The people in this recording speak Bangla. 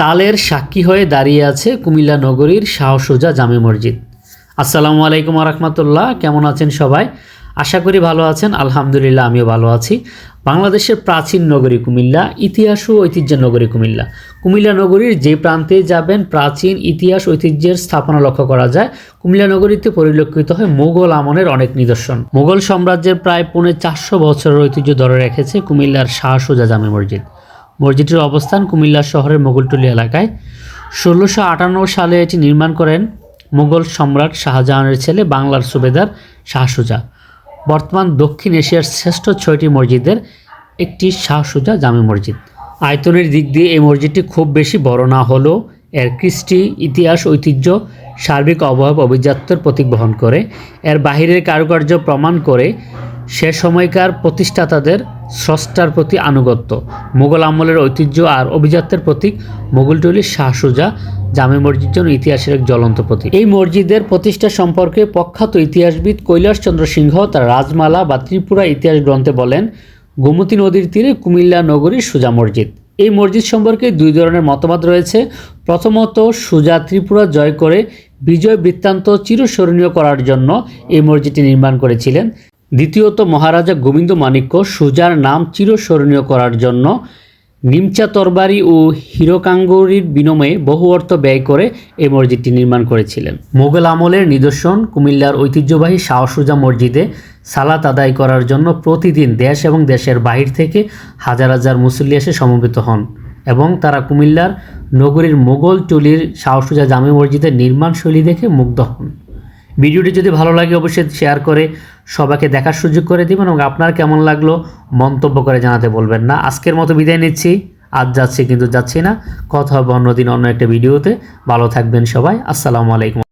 কালের সাক্ষী হয়ে দাঁড়িয়ে আছে কুমিল্লা নগরীর শাহসুজা জামে মসজিদ। আসসালামু আলাইকুম রহমতুল্লাহ, কেমন আছেন সবাই? আশা করি ভালো আছেন, আলহামদুলিল্লাহ আমিও ভালো আছি। বাংলাদেশের প্রাচীন নগরী কুমিল্লা, ইতিহাস ও ঐতিহ্যের নগরী কুমিল্লা। কুমিল্লা নগরীর যে প্রান্তে যাবেন, প্রাচীন ইতিহাস ঐতিহ্যের স্থাপনা লক্ষ্য করা যায়। কুমিল্লা নগরীতে পরিলক্ষিত হয় মোগল আমলের অনেক নিদর্শন। মোগল সাম্রাজ্যের প্রায় পৌনে চারশো বছরের ঐতিহ্য ধরে রেখেছে কুমিল্লার শাহসুজা জামে মসজিদ। মসজিদটির অবস্থান কুমিল্লা শহরের মোগলটুলি এলাকায়। ষোলোশো আটান্ন সালে এটি নির্মাণ করেন মুঘল সম্রাট শাহজাহানের ছেলে, বাংলার সুবেদার শাহসুজা। বর্তমান দক্ষিণ এশিয়ার শ্রেষ্ঠ ছয়টি মসজিদের একটি শাহসুজা জামে মসজিদ। আয়তনের দিক দিয়ে এই মসজিদটি খুব বেশি বড় না হলেও এর কৃষ্টি, ইতিহাস, ঐতিহ্য, সার্বিক অভাব, অভিজাত্যের প্রতীক বহন করে। এর বাহিরের কারুকার্য প্রমাণ করে সে সময়কার প্রতিষ্ঠাতাদের স্রষ্টার প্রতি আনুগত্য মোগল আমলের ঐতিহ্য আর অভিজাত্যের প্রতীক মোগলটুলির শাহসুজা জামে মসজিদ যেন ইতিহাসের এক জ্বলন্ত প্রতীক। এই মসজিদের প্রতিষ্ঠা সম্পর্কে প্রখ্যাত ইতিহাসবিদ কৈলাসচন্দ্র সিংহ তার রাজমালা বা ত্রিপুরা ইতিহাস গ্রন্থে বলেন, গোমতী নদীর তীরে কুমিল্লা নগরীর সুজা মসজিদ। এই মসজিদ সম্পর্কে দুই ধরনের মতবাদ রয়েছে। প্রথমত, সুজা ত্রিপুরা জয় করে বিজয় বৃত্তান্ত চিরস্মরণীয় করার জন্য এই মসজিদটি নির্মাণ করেছিলেন। দ্বিতীয়ত মহারাজা গোবিন্দ মাণিক্য সুজার নাম চিরস্মরণীয় করার জন্য নিমচা তরবারি ও হিরোকাঙ্গরির বিনিময়ে বহু অর্থ ব্যয় করে এই মসজিদটি নির্মাণ করেছিলেন। মোগল আমলের নিদর্শন, কুমিল্লার ঐতিহ্যবাহী শাহসুজা মসজিদে সালাত আদায় করার জন্য প্রতিদিন দেশ এবং দেশের বাহির থেকে হাজার হাজার মুসল্লি এসে সমবেত হন এবং তারা কুমিল্লার নগরীর মোগল টুলির শাহসুজা জামে মসজিদের নির্মাণ শৈলী দেখে মুগ্ধ হন। ভিডিওটি যদি ভালো লাগে অবশ্যই শেয়ার করে সবাইকে দেখার সুযোগ করে দিবেন এবং আপনার কেমন লাগল মন্তব্য করে জানাতে বলবেন না। আজকের মতো বিদায় নিচ্ছি। আজ যাচ্ছি কিন্তু যাচ্ছি না। কথা হবে অন্যদিন অন্য একটা ভিডিওতে। ভালো থাকবেন সবাই। আসসালামু আলাইকুম।